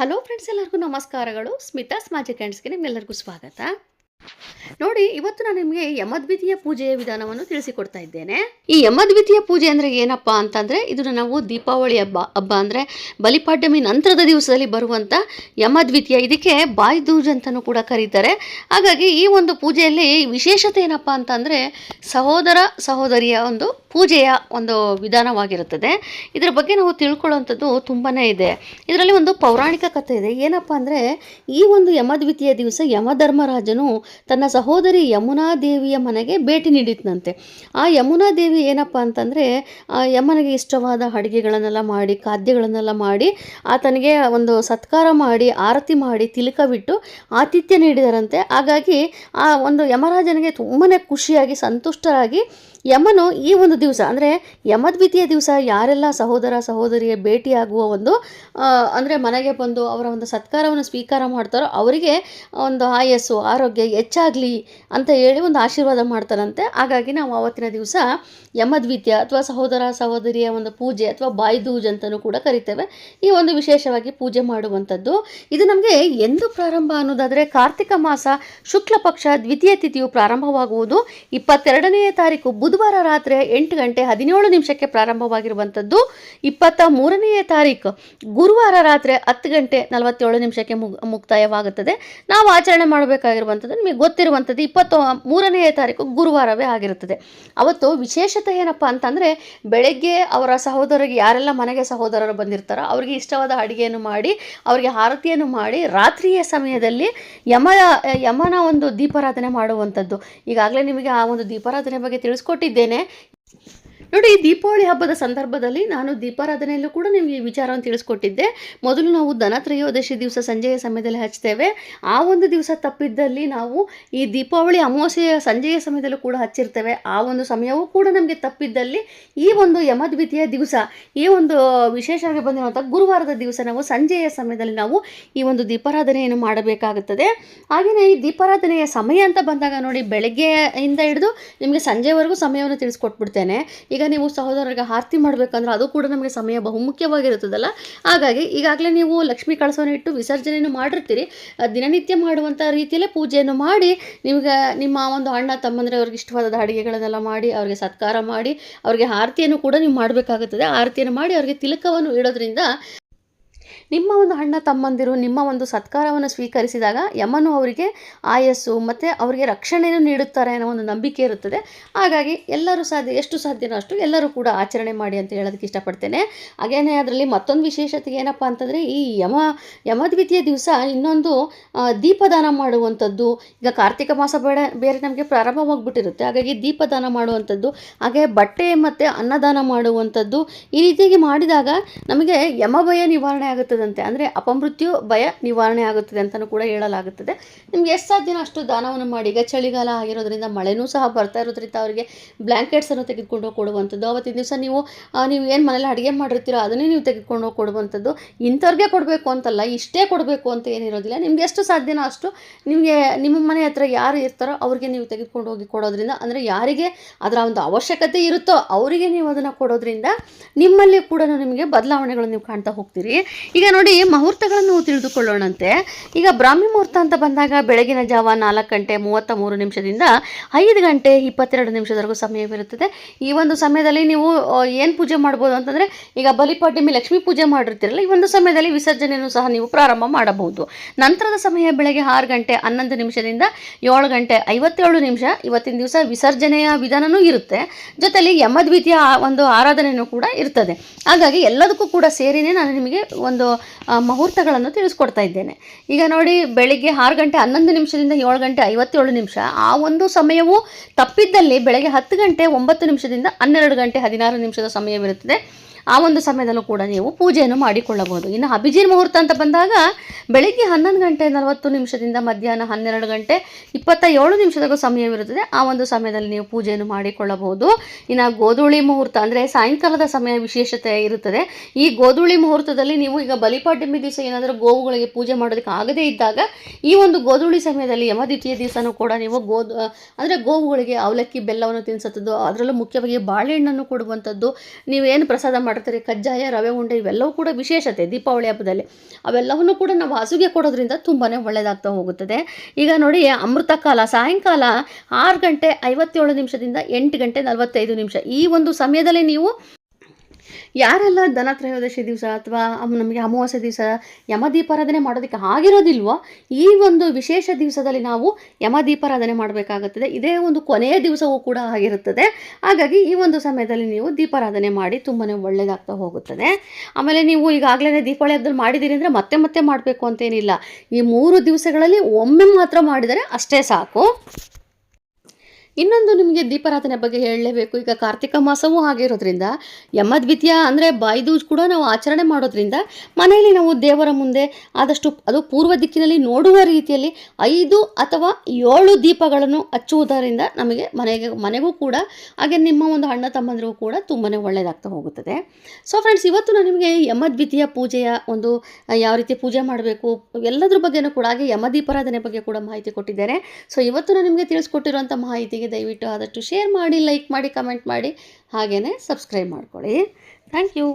Hello friends ಎಲ್ಲರಿಗೂ ನಮಸ್ಕಾರಗಳು. Smitha's magic ಹ್ಯಾಂಡ್ಸ್ಗೆ ನಿಮ್ಮೆಲ್ಲರಿಗೂ ಸ್ವಾಗತ. ನೋಡಿ, ಇವತ್ತು ನಾನು ನಿಮಗೆ ಯಮದ್ವಿತೀಯ ಪೂಜೆಯ ವಿಧಾನವನ್ನು ತಿಳಿಸಿಕೊಡ್ತಾ ಇದ್ದೇನೆ. ಈ ಯಮದ್ವಿತೀಯ ಪೂಜೆ ಅಂದರೆ ಏನಪ್ಪಾ ಅಂತಂದರೆ, ಇದನ್ನು ನಾವು ದೀಪಾವಳಿ ಹಬ್ಬ ಹಬ್ಬ ಅಂದರೆ ಬಲಿಪಾಡ್ಯಮಿ ನಂತರದ ದಿವಸದಲ್ಲಿ ಬರುವಂಥ ಯಮದ್ವಿತೀಯ. ಇದಕ್ಕೆ ಬಾಯ್ ದೂಜ್ ಅಂತಲೂ ಕೂಡ ಕರೀತಾರೆ. ಹಾಗಾಗಿ ಈ ಒಂದು ಪೂಜೆಯಲ್ಲಿ ವಿಶೇಷತೆ ಏನಪ್ಪ ಅಂತಂದರೆ, ಸಹೋದರ ಸಹೋದರಿಯ ಒಂದು ಪೂಜೆಯ ಒಂದು ವಿಧಾನವಾಗಿರುತ್ತದೆ. ಇದರ ಬಗ್ಗೆ ನಾವು ತಿಳ್ಕೊಳ್ಳೋವಂಥದ್ದು ತುಂಬಾ ಇದೆ. ಇದರಲ್ಲಿ ಒಂದು ಪೌರಾಣಿಕ ಕಥೆ ಇದೆ. ಏನಪ್ಪ ಅಂದರೆ, ಈ ಒಂದು ಯಮದ್ವಿತೀಯ ದಿವಸ ಯಮಧರ್ಮರಾಜನು ತನ್ನ ಸಹೋದರಿ ಯಮುನಾ ದೇವಿಯ ಮನೆಗೆ ಭೇಟಿ ನೀಡಿದ್ನಂತೆ. ಆ ಯಮುನಾ ದೇವಿ ಏನಪ್ಪ ಅಂತಂದರೆ ಯಮನಿಗೆ ಇಷ್ಟವಾದ ಅಡುಗೆಗಳನ್ನೆಲ್ಲ ಮಾಡಿ, ಖಾದ್ಯಗಳನ್ನೆಲ್ಲ ಮಾಡಿ ಆತನಿಗೆ ಒಂದು ಸತ್ಕಾರ ಮಾಡಿ, ಆರತಿ ಮಾಡಿ ತಿಲಕವಿಟ್ಟು ಆತಿಥ್ಯ ನೀಡಿದರಂತೆ. ಹಾಗಾಗಿ ಆ ಒಂದು ಯಮರಾಜನಿಗೆ ತುಂಬಾ ಖುಷಿಯಾಗಿ, ಸಂತುಷ್ಟರಾಗಿ ಯಮನು ಈ ಒಂದು ದಿವಸ, ಅಂದರೆ ಯಮದ್ವಿತೀಯ ದಿವಸ, ಯಾರೆಲ್ಲ ಸಹೋದರ ಸಹೋದರಿಯ ಭೇಟಿಯಾಗುವ ಒಂದು ಅಂದರೆ ಮನೆಗೆ ಬಂದು ಅವರ ಒಂದು ಸತ್ಕಾರವನ್ನು ಸ್ವೀಕಾರ ಮಾಡ್ತಾರೋ ಅವರಿಗೆ ಒಂದು ಆಯಸ್ಸು, ಆರೋಗ್ಯ ಹೆಚ್ಚಾಗಲಿ ಅಂತ ಹೇಳಿ ಒಂದು ಆಶೀರ್ವಾದ ಮಾಡ್ತಾರಂತೆ. ಹಾಗಾಗಿ ನಾವು ಆವತ್ತಿನ ದಿವಸ ಯಮದ್ವಿತೀಯ ಅಥವಾ ಸಹೋದರ ಸಹೋದರಿಯ ಒಂದು ಪೂಜೆ ಅಥವಾ ಬಾಯ್ದೂಜ್ ಅಂತಲೂ ಕೂಡ ಕರಿತೇವೆ. ಈ ಒಂದು ವಿಶೇಷವಾಗಿ ಪೂಜೆ ಮಾಡುವಂಥದ್ದು. ಇದು ನಮಗೆ ಎಂದು ಪ್ರಾರಂಭ ಅನ್ನೋದಾದರೆ ಕಾರ್ತಿಕ ಮಾಸ ಶುಕ್ಲ ಪಕ್ಷ ದ್ವಿತೀಯ ತಿಥಿಯು ಪ್ರಾರಂಭವಾಗುವುದು ಇಪ್ಪತ್ತೆರಡನೆಯ ತಾರೀಕು ಬುಧವಾರ ರಾತ್ರಿ ಎಂಟು ಗಂಟೆ ಹದಿನೇಳು ನಿಮಿಷಕ್ಕೆ ಪ್ರಾರಂಭವಾಗಿರುವಂಥದ್ದು. ಇಪ್ಪತ್ತ ಮೂರನೆಯ ತಾರೀಕು ಗುರುವಾರ ರಾತ್ರಿ ಹತ್ತು ಗಂಟೆ ನಲವತ್ತೇಳು ನಿಮಿಷಕ್ಕೆ ಮುಕ್ತಾಯವಾಗುತ್ತದೆ. ನಾವು ಆಚರಣೆ ಮಾಡಬೇಕಾಗಿರುವಂಥದ್ದು ನಿಮಗೆ ಗೊತ್ತಿರುವಂಥದ್ದು ಇಪ್ಪತ್ತು, ಮೂರನೆಯ ತಾರೀಕು ಗುರುವಾರವೇ ಆಗಿರುತ್ತದೆ. ಅವತ್ತು ವಿಶೇಷತೆ ಏನಪ್ಪ ಅಂತಂದರೆ, ಬೆಳಗ್ಗೆ ಅವರ ಸಹೋದರಿಗೆ ಯಾರೆಲ್ಲ ಮನೆಗೆ ಸಹೋದರರು ಬಂದಿರ್ತಾರೋ, ಅವರಿಗೆ ಇಷ್ಟವಾದ ಅಡುಗೆಯನ್ನು ಮಾಡಿ, ಅವರಿಗೆ ಆರತಿಯನ್ನು ಮಾಡಿ, ರಾತ್ರಿಯ ಸಮಯದಲ್ಲಿ ಯಮ ಯಮನ ಒಂದು ದೀಪಾರಾಧನೆ ಮಾಡುವಂಥದ್ದು. ಈಗಾಗಲೇ ನಿಮಗೆ ಆ ಒಂದು ದೀಪಾರಾಧನೆ ಬಗ್ಗೆ ತಿಳಿಸ್ಕೊಟ್ಟಿದ್ದೇನೆ. ನೋಡಿ, ಈ ದೀಪಾವಳಿ ಹಬ್ಬದ ಸಂದರ್ಭದಲ್ಲಿ ನಾನು ದೀಪಾರಾಧನೆಯಲ್ಲೂ ಕೂಡ ನಿಮಗೆ ಈ ವಿಚಾರವನ್ನು ತಿಳಿಸ್ಕೊಟ್ಟಿದ್ದೆ. ಮೊದಲು ನಾವು ಧನತ್ರಯೋದಶಿ ದಿವಸ ಸಂಜೆಯ ಸಮಯದಲ್ಲಿ ಹಚ್ತೇವೆ. ಆ ಒಂದು ದಿವಸ ತಪ್ಪಿದ್ದಲ್ಲಿ ನಾವು ಈ ದೀಪಾವಳಿ ಅಮಾವಾಸ್ಯೆಯ ಸಂಜೆಯ ಸಮಯದಲ್ಲೂ ಕೂಡ ಹಚ್ಚಿರ್ತೇವೆ. ಆ ಒಂದು ಸಮಯವೂ ಕೂಡ ನಮಗೆ ತಪ್ಪಿದ್ದಲ್ಲಿ ಈ ಒಂದು ಯಮದ್ವಿತೀಯ ದಿವಸ, ಈ ಒಂದು ವಿಶೇಷವಾಗಿ ಬಂದಿರುವಂಥ ಗುರುವಾರದ ದಿವಸ ನಾವು ಸಂಜೆಯ ಸಮಯದಲ್ಲಿ ನಾವು ಈ ಒಂದು ದೀಪಾರಾಧನೆಯನ್ನು ಮಾಡಬೇಕಾಗುತ್ತದೆ. ಹಾಗೆಯೇ ಈ ದೀಪಾರಾಧನೆಯ ಸಮಯ ಅಂತ ಬಂದಾಗ ನೋಡಿ, ಬೆಳಗ್ಗೆಯಿಂದ ಹಿಡಿದು ನಿಮಗೆ ಸಂಜೆವರೆಗೂ ಸಮಯವನ್ನು ತಿಳಿಸ್ಕೊಟ್ಬಿಡ್ತೇನೆ. ಈಗ ನೀವು ಸಹೋದರರಿಗೆ ಆರತಿ ಮಾಡಬೇಕಂದ್ರೆ ಅದು ಕೂಡ ನಮಗೆ ಸಮಯ ಬಹುಮುಖ್ಯವಾಗಿರುತ್ತದಲ್ಲ? ಹಾಗಾಗಿ ಈಗಾಗಲೇ ನೀವು ಲಕ್ಷ್ಮೀ ಕಳಸವನ್ನು ಇಟ್ಟು ವಿಸರ್ಜನೆಯನ್ನು ಮಾಡಿರ್ತೀರಿ. ದಿನನಿತ್ಯ ಮಾಡುವಂಥ ರೀತಿಯಲ್ಲೇ ಪೂಜೆಯನ್ನು ಮಾಡಿ, ನಿಮಗೆ ನಿಮ್ಮ ಒಂದು ಅಣ್ಣ ತಮ್ಮಂದರೆ ಅವ್ರಿಗೆ ಇಷ್ಟವಾದ ಅಡುಗೆಗಳನ್ನೆಲ್ಲ ಮಾಡಿ, ಅವರಿಗೆ ಸತ್ಕಾರ ಮಾಡಿ, ಅವರಿಗೆ ಆರತಿಯನ್ನು ಕೂಡ ನೀವು ಮಾಡಬೇಕಾಗುತ್ತದೆ. ಆರತಿಯನ್ನು ಮಾಡಿ ಅವರಿಗೆ ತಿಲಕವನ್ನು ಇಡೋದ್ರಿಂದ ನಿಮ್ಮ ಒಂದು ಅಣ್ಣ ತಮ್ಮಂದಿರು, ನಿಮ್ಮ ಒಂದು ಸತ್ಕಾರವನ್ನು ಸ್ವೀಕರಿಸಿದಾಗ ಯಮನು ಅವರಿಗೆ ಆಯಸ್ಸು ಮತ್ತು ಅವರಿಗೆ ರಕ್ಷಣೆಯನ್ನು ನೀಡುತ್ತಾರೆ ಅನ್ನೋ ಒಂದು ನಂಬಿಕೆ ಇರುತ್ತದೆ. ಹಾಗಾಗಿ ಎಲ್ಲರೂ ಸಾಧ್ಯ, ಎಷ್ಟು ಸಾಧ್ಯನೋ ಅಷ್ಟು ಎಲ್ಲರೂ ಕೂಡ ಆಚರಣೆ ಮಾಡಿ ಅಂತ ಹೇಳೋದಕ್ಕೆ ಇಷ್ಟಪಡ್ತೇನೆ. ಹಾಗೇನೇ ಅದರಲ್ಲಿ ಮತ್ತೊಂದು ವಿಶೇಷತೆ ಏನಪ್ಪ ಅಂತಂದರೆ ಈ ಯಮ, ಯಮದ್ವಿತೀಯ ದಿವಸ ಇನ್ನೊಂದು ದೀಪದಾನ ಮಾಡುವಂಥದ್ದು. ಈಗ ಕಾರ್ತಿಕ ಮಾಸ ಬೇಡ, ಬೇರೆ ನಮಗೆ ಪ್ರಾರಂಭವಾಗ್ಬಿಟ್ಟಿರುತ್ತೆ. ಹಾಗಾಗಿ ದೀಪದಾನ ಮಾಡುವಂಥದ್ದು, ಹಾಗೆ ಬಟ್ಟೆ ಮತ್ತು ಅನ್ನದಾನ ಮಾಡುವಂಥದ್ದು. ಈ ರೀತಿಯಾಗಿ ಮಾಡಿದಾಗ ನಮಗೆ ಯಮಭಯ ನಿವಾರಣೆ ಆಗುತ್ತದಂತೆ. ಅಂದರೆ ಅಪಮೃತ್ಯು ಭಯ ನಿವಾರಣೆ ಆಗುತ್ತದೆ ಅಂತಲೂ ಕೂಡ ಹೇಳಲಾಗುತ್ತದೆ. ನಿಮ್ಗೆ ಎಷ್ಟು ಸಾಧ್ಯನೋ ಅಷ್ಟು ದಾನವನ್ನು ಮಾಡಿ. ಈಗ ಚಳಿಗಾಲ ಆಗಿರೋದ್ರಿಂದ ಮಳೆನೂ ಸಹ ಬರ್ತಾ ಇರೋದ್ರಿಂದ ಅವರಿಗೆ ಬ್ಲ್ಯಾಂಕೆಟ್ಸನ್ನು ತೆಗೆದುಕೊಂಡು ಕೊಡುವಂಥದ್ದು ಅವತ್ತಿನ ದಿವಸ ನೀವು ನೀವು ಏನು ಮನೇಲಿ ಅಡುಗೆ ಮಾಡಿರ್ತೀರೋ ಅದನ್ನೇ ನೀವು ತೆಗೆದುಕೊಂಡು ಕೊಡುವಂಥದ್ದು ಇಂಥವ್ರಿಗೆ ಕೊಡಬೇಕು ಅಂತಲ್ಲ, ಇಷ್ಟೇ ಕೊಡಬೇಕು ಅಂತ ಏನಿರೋದಿಲ್ಲ ನಿಮ್ಗೆ ಎಷ್ಟು ಸಾಧ್ಯನೋ ಅಷ್ಟು ನಿಮಗೆ, ನಿಮ್ಮ ಮನೆ ಹತ್ರ ಯಾರು ಇರ್ತಾರೋ ಅವ್ರಿಗೆ ನೀವು ತೆಗೆದುಕೊಂಡು ಹೋಗಿ ಕೊಡೋದ್ರಿಂದ, ಅಂದರೆ ಯಾರಿಗೆ ಅದರ ಒಂದು ಅವಶ್ಯಕತೆ ಇರುತ್ತೋ ಅವರಿಗೆ ನೀವು ಅದನ್ನು ಕೊಡೋದ್ರಿಂದ ನಿಮ್ಮಲ್ಲಿ ಕೂಡ ನಿಮಗೆ ಬದಲಾವಣೆಗಳು ನೀವು ಕಾಣ್ತಾ ಹೋಗ್ತೀರಿ. ಈಗ ನೋಡಿ ಮುಹೂರ್ತಗಳನ್ನು ತಿಳಿದುಕೊಳ್ಳೋಣಂತೆ. ಈಗ ಬ್ರಾಹ್ಮಿ ಮುಹೂರ್ತ ಅಂತ ಬಂದಾಗ ಬೆಳಗಿನ ಜಾವ ನಾಲ್ಕು ಗಂಟೆ ಮೂವತ್ತ ಮೂರು ನಿಮಿಷದಿಂದ ಐದು ಗಂಟೆ ಇಪ್ಪತ್ತೆರಡು ನಿಮಿಷದವರೆಗೂ ಸಮಯವಿರುತ್ತದೆ ಈ ಒಂದು ಸಮಯದಲ್ಲಿ ನೀವು ಏನು ಪೂಜೆ ಮಾಡ್ಬೋದು ಅಂತಂದರೆ, ಈಗ ಬಲಿಪಾಡ್ಯಮಿ ಲಕ್ಷ್ಮೀ ಪೂಜೆ ಮಾಡಿರ್ತೀರಲ್ಲ, ಈ ಒಂದು ಸಮಯದಲ್ಲಿ ವಿಸರ್ಜನೆಯನ್ನು ಸಹ ನೀವು ಪ್ರಾರಂಭ ಮಾಡಬಹುದು. ನಂತರದ ಸಮಯ ಬೆಳಗ್ಗೆ ಆರು ಗಂಟೆ ಹನ್ನೊಂದು ನಿಮಿಷದಿಂದ ಏಳು ಗಂಟೆ ಐವತ್ತೇಳು ನಿಮಿಷ ಇವತ್ತಿನ ದಿವಸ ವಿಸರ್ಜನೆಯ ವಿಧಾನವೂ ಇರುತ್ತೆ. ಜೊತೆಯಲ್ಲಿ ಯಮದ್ವಿತೀಯ ಒಂದು ಆರಾಧನೆಯೂ ಕೂಡ ಇರ್ತದೆ. ಹಾಗಾಗಿ ಎಲ್ಲದಕ್ಕೂ ಕೂಡ ಸೇರಿನೇ ನಾನು ನಿಮಗೆ ಒಂದು ಮುಹೂರ್ತಗಳನ್ನು ತಿಳಿಸ್ಕೊಡ್ತಾ ಇದ್ದೇನೆ. ಈಗ ನೋಡಿ, ಬೆಳಿಗ್ಗೆ ಆರು ಗಂಟೆ ಹನ್ನೊಂದು ನಿಮಿಷದಿಂದ ಏಳು ಗಂಟೆ ಐವತ್ತೇಳು ನಿಮಿಷ, ಆ ಒಂದು ಸಮಯವು ತಪ್ಪಿದ್ದಲ್ಲಿ ಬೆಳಗ್ಗೆ ಹತ್ತು ಗಂಟೆ ಒಂಬತ್ತು ನಿಮಿಷದಿಂದ ಹನ್ನೆರಡು ಗಂಟೆ ಹದಿನಾರು ನಿಮಿಷದ ಸಮಯವಿರುತ್ತದೆ. ಆ ಒಂದು ಸಮಯದಲ್ಲೂ ಕೂಡ ನೀವು ಪೂಜೆಯನ್ನು ಮಾಡಿಕೊಳ್ಳಬಹುದು. ಇನ್ನು ಅಭಿಜಿನ್ ಮುಹೂರ್ತ ಅಂತ ಬಂದಾಗ ಬೆಳಿಗ್ಗೆ ಹನ್ನೊಂದು ಗಂಟೆ ನಲವತ್ತು ನಿಮಿಷದಿಂದ ಮಧ್ಯಾಹ್ನ ಹನ್ನೆರಡು ಗಂಟೆ ಇಪ್ಪತ್ತ ಏಳು ನಿಮಿಷದಾಗೂ ಸಮಯವಿರುತ್ತದೆ. ಆ ಒಂದು ಸಮಯದಲ್ಲಿ ನೀವು ಪೂಜೆಯನ್ನು ಮಾಡಿಕೊಳ್ಳಬಹುದು. ಇನ್ನು ಗೋಧೂಳಿ ಮುಹೂರ್ತ ಅಂದರೆ ಸಾಯಂಕಾಲದ ಸಮಯ ವಿಶೇಷತೆ ಇರುತ್ತದೆ. ಈ ಗೋಧೂಳಿ ಮುಹೂರ್ತದಲ್ಲಿ ನೀವು ಈಗ ಬಲಿಪಾಡ್ಯಮಿ ದಿವಸ ಏನಾದರೂ ಗೋವುಗಳಿಗೆ ಪೂಜೆ ಮಾಡೋದಕ್ಕೆ ಆಗದೇ ಇದ್ದಾಗ ಈ ಒಂದು ಗೋಧೂಳಿ ಸಮಯದಲ್ಲಿ ಯಮದ್ವಿತೀಯ ದಿವಸನೂ ಕೂಡ ನೀವು ಗೋಧು ಅಂದರೆ ಗೋವುಗಳಿಗೆ ಅವಲಕ್ಕಿ ಬೆಲ್ಲವನ್ನು ತಿನ್ನಿಸುತ್ತದ್ದು, ಅದರಲ್ಲೂ ಮುಖ್ಯವಾಗಿ ಬಾಳೆಹಣ್ಣನ್ನು ಕೊಡುವಂಥದ್ದು, ನೀವೇನು ಪ್ರಸಾದ ಮಾಡಿರ್ತಾರೆ ಕಜ್ಜಾಯ, ರವೆ ಉಂಡೆ ಇವೆಲ್ಲವೂ ಕೂಡ ವಿಶೇಷತೆ ದೀಪಾವಳಿ ಹಬ್ಬದಲ್ಲಿ. ಅವೆಲ್ಲವನ್ನು ಕೂಡ ನಾವು ಹಸುಗೆ ಕೊಡೋದ್ರಿಂದ ತುಂಬಾ ಒಳ್ಳೆಯದಾಗ್ತಾ ಹೋಗುತ್ತದೆ. ಈಗ ನೋಡಿ, ಅಮೃತ ಕಾಲ, ಸಾಯಂಕಾಲ ಆರು ಗಂಟೆ ಐವತ್ತೇಳು ನಿಮಿಷದಿಂದ ಎಂಟು ಗಂಟೆ ನಲವತ್ತೈದು ನಿಮಿಷ ಈ ಒಂದು ಸಮಯದಲ್ಲಿ ನೀವು ಯಾರೆಲ್ಲ ಧನತ್ರಯೋದಶಿ ದಿವಸ ಅಥವಾ ನಮಗೆ ಅಮಾವಾಸ್ಯೆ ದಿವಸ ಯಮದೀಪಾರಾಧನೆ ಮಾಡೋದಕ್ಕೆ ಆಗಿರೋದಿಲ್ವೋ, ಈ ಒಂದು ವಿಶೇಷ ದಿವಸದಲ್ಲಿ ನಾವು ಯಮದೀಪಾರಾಧನೆ ಮಾಡಬೇಕಾಗುತ್ತದೆ. ಇದೇ ಒಂದು ಕೊನೆಯ ದಿವಸವೂ ಕೂಡ ಆಗಿರುತ್ತದೆ. ಹಾಗಾಗಿ ಈ ಒಂದು ಸಮಯದಲ್ಲಿ ನೀವು ದೀಪಾರಾಧನೆ ಮಾಡಿ ತುಂಬಾ ಒಳ್ಳೆಯದಾಗ್ತಾ ಹೋಗುತ್ತದೆ. ಆಮೇಲೆ ನೀವು ಈಗಾಗಲೇ ದೀಪಾವಳಿ ಹಬ್ಬದಲ್ಲಿ ಮಾಡಿದ್ದೀರಿ ಅಂದರೆ ಮತ್ತೆ ಮತ್ತೆ ಮಾಡಬೇಕು ಅಂತೇನಿಲ್ಲ. ಈ ಮೂರು ದಿವಸಗಳಲ್ಲಿ ಒಮ್ಮೆ ಮಾತ್ರ ಮಾಡಿದರೆ ಅಷ್ಟೇ ಸಾಕು. ಇನ್ನೊಂದು ನಿಮಗೆ ದೀಪಾರಾಧನೆ ಬಗ್ಗೆ ಹೇಳಲೇಬೇಕು. ಈಗ ಕಾರ್ತಿಕ ಮಾಸವೂ ಆಗಿರೋದ್ರಿಂದ, ಯಮದ್ವಿತೀಯ ಅಂದರೆ ಬಾಯ್ದೂಜ್ ಕೂಡ ನಾವು ಆಚರಣೆ ಮಾಡೋದ್ರಿಂದ ಮನೆಯಲ್ಲಿ ನಾವು ದೇವರ ಮುಂದೆ ಆದಷ್ಟು ಅದು ಪೂರ್ವ ದಿಕ್ಕಿನಲ್ಲಿ ನೋಡುವ ರೀತಿಯಲ್ಲಿ ಐದು ಅಥವಾ ಏಳು ದೀಪಗಳನ್ನು ಹಚ್ಚುವುದರಿಂದ ನಮಗೆ ಮನೆಗೆ, ಮನೆಗೂ ಕೂಡ ಹಾಗೆ ನಿಮ್ಮ ಒಂದು ಅಣ್ಣ ತಮ್ಮಂದಿರಿಗೂ ಕೂಡ ತುಂಬಾ ಒಳ್ಳೆಯದಾಗ್ತಾ ಹೋಗುತ್ತದೆ. ಸೊ ಫ್ರೆಂಡ್ಸ್ ಇವತ್ತು ನಾನು ನಿಮಗೆ ಯಮದ್ವಿತೀಯ ಪೂಜೆಯ ಒಂದು, ಯಾವ ರೀತಿ ಪೂಜೆ ಮಾಡಬೇಕು, ಎಲ್ಲದ್ರ ಬಗ್ಗೆನೂ ಕೂಡ ಹಾಗೆ ಯಮದೀಪಾರಾಧನೆ ಬಗ್ಗೆ ಕೂಡ ಮಾಹಿತಿ ಕೊಟ್ಟಿದ್ದೇನೆ. ಸೊ ಇವತ್ತು ನಾನು ನಿಮಗೆ ತಿಳಿಸ್ಕೊಟ್ಟಿರುವಂಥ ಮಾಹಿತಿಗೆ ದಯವಿಟ್ಟು ಆದಷ್ಟು ಶೇರ್ ಮಾಡಿ ಲೈಕ್ ಮಾಡಿ ಕಮೆಂಟ್ ಮಾಡಿ ಹಾಗೆಯೇ ಸಬ್ಸ್ಕ್ರೈಬ್ ಮಾಡ್ಕೊಳ್ಳಿ. Thank you